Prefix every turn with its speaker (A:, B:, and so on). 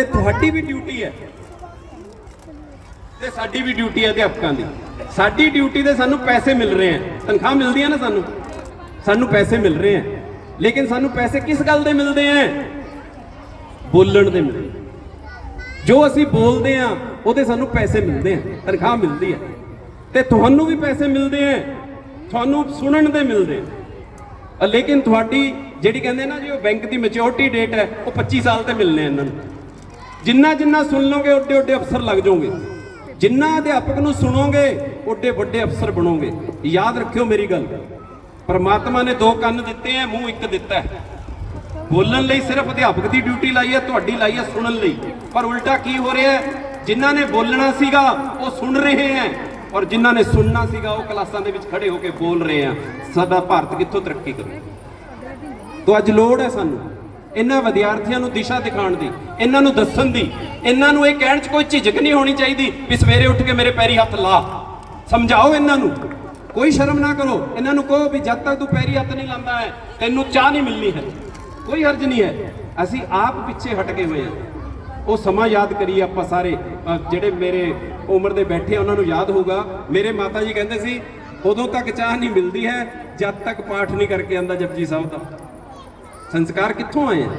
A: ਤੁਹਾਡੀ ਵੀ ਡਿਊਟੀ ਹੈ। ਤੇ ਸਾਡੀ ਵੀ ਡਿਊਟੀ ਹੈ ਅਧਿਆਪਕਾਂ ਦੀ। ਸਾਡੀ ਡਿਊਟੀ ਦੇ ਸਾਨੂੰ ਪੈਸੇ ਮਿਲ ਰਹੇ ਹੈ। ਤਨਖਾਹ ਮਿਲਦੀ ਹੈ ਨਾ ਸਾਨੂੰ। ਸਾਨੂੰ ਪੈਸੇ ਮਿਲ ਰਹੇ ਹੈ। ਲੇਕਿਨ ਸਾਨੂੰ ਪੈਸੇ ਕਿਸ ਗੱਲ ਦੇ ਮਿਲਦੇ ਹੈ? ਬੋਲਣ ਦੇ ਮਿਲਦੇ ਜੋ ਅਸੀਂ ਬੋਲਦੇ ਆ ਉਹਦੇ ਸਾਨੂੰ ਪੈਸੇ ਮਿਲਦੇ ਆ ਤਨਖਾਹ ਮਿਲਦੀ ਹੈ। ਤੇ ਤੁਹਾਨੂੰ ਵੀ ਪੈਸੇ ਮਿਲਦੇ ਆ ਤੁਹਾਨੂੰ ਸੁਣਨ ਦੇ ਮਿਲਦੇ ਆ ਲੇਕਿਨ ਤੁਹਾਡੀ ਜਿਹੜੀ ਕਹਿੰਦੇ ਨਾ ਜੀ, ਉਹ ਬੈਂਕ ਦੀ ਮੈਚੁਰਿਟੀ ਡੇਟ ਹੈ, ਉਹ 25 ਸਾਲ ਤੇ ਮਿਲਨੇ ਆ ਇਹਨਾਂ ਨੂੰ। ਜਿੰਨਾ ਜਿੰਨਾ ਸੁਣ ਲਓਗੇ ਓਡੇ ਓਡੇ ਅਫਸਰ ਲੱਗ ਜਾਓਗੇ। ਜਿੰਨਾ ਅਧਿਆਪਕ ਨੂੰ ਸੁਣੋਗੇ ਓਡੇ ਵੱਡੇ ਅਫਸਰ ਬਣੋਗੇ। ਯਾਦ ਰੱਖਿਓ ਮੇਰੀ ਗੱਲ। ਪਰਮਾਤਮਾ ਨੇ ਦੋ ਕੰਨ ਦਿੱਤੇ ਆ ਮੂੰਹ ਇੱਕ ਦਿੱਤਾ ਹੈ ਬੋਲਣ ਲਈ ਸਿਰਫ ਅਧਿਆਪਕ ਦੀ ਡਿਊਟੀ ਲਾਈ ਹੈ ਤੁਹਾਡੀ ਲਾਈ ਹੈ ਸੁਣਨ ਲਈ। ਪਰ ਉਲਟਾ ਕੀ ਹੋ ਰਿਹਾ ਹੈ ਜਿਨ੍ਹਾਂ ਨੇ ਬੋਲਣਾ ਸੀਗਾ, ਉਹ ਸੁਣ ਰਹੇ ਹੈ ਔਰ ਜਿਨ੍ਹਾਂ ਨੇ ਸੁਣਨਾ ਸੀਗਾ, ਉਹ ਕਲਾਸਾਂ ਦੇ ਵਿੱਚ ਖੜੇ ਹੋ ਕੇ ਬੋਲ ਰਹੇ ਆ ਸਾਡਾ ਭਾਰਤ ਕਿੱਥੋਂ ਤਰੱਕੀ ਕਰੂ? ਤੋ ਅੱਜ ਲੋੜ ਹੈ ਸਾਨੂੰ। ਇਹਨਾਂ ਵਿਦਿਆਰਥੀਆਂ ਨੂੰ ਦਿਸ਼ਾ ਦਿਖਾਉਣ ਦੀ ਇਹਨਾਂ ਨੂੰ ਦੱਸਣ ਦੀ ਇਹਨਾਂ ਨੂੰ ਇਹ ਕਹਿਣ 'ਚ ਕੋਈ ਝਿਜਕ ਨਹੀਂ ਹੋਣੀ ਚਾਹੀਦੀ ਵੀ ਸਵੇਰੇ ਉੱਠ ਕੇ ਮੇਰੇ ਪੈਰੀ ਹੱਥ ਲਾ। ਸਮਝਾਓ ਇਹਨਾਂ ਨੂੰ। ਕੋਈ ਸ਼ਰਮ ਨਾ ਕਰੋ। ਇਹਨਾਂ ਨੂੰ ਕਹੋ ਵੀ ਜਦ ਤੱਕ ਤੂੰ ਪੈਰੀ ਹੱਥ ਨਹੀਂ ਲਾਉਂਦਾ ਹੈ ਤੈਨੂੰ ਚਾਹ ਨਹੀਂ ਮਿਲਣੀ ਹੈ। ਕੋਈ ਹਰਜ ਨਹੀਂ ਹੈ। ਅਸੀਂ ਆਪ ਪਿੱਛੇ ਹਟ ਗਏ ਹੋਏ ਹਾਂ। ਉਹ ਸਮਾਂ ਯਾਦ ਕਰੀਏ ਆਪਾਂ ਸਾਰੇ। ਜਿਹੜੇ ਮੇਰੇ ਉਮਰ ਦੇ ਬੈਠੇ ਆ, ਉਹਨਾਂ ਨੂੰ ਯਾਦ ਹੋਊਗਾ। ਮੇਰੇ ਮਾਤਾ ਜੀ ਕਹਿੰਦੇ ਸੀ ਉਦੋਂ ਤੱਕ ਚਾਹ ਨਹੀਂ ਮਿਲਦੀ ਹੈ ਜਦ ਤੱਕ ਪਾਠ ਨਹੀਂ ਕਰਕੇ ਆਂਦਾ ਜਪਜੀ ਸਾਹਿਬ ਦਾ। ਸੰਸਕਾਰ ਕਿੱਥੋਂ ਆਏ ਆ?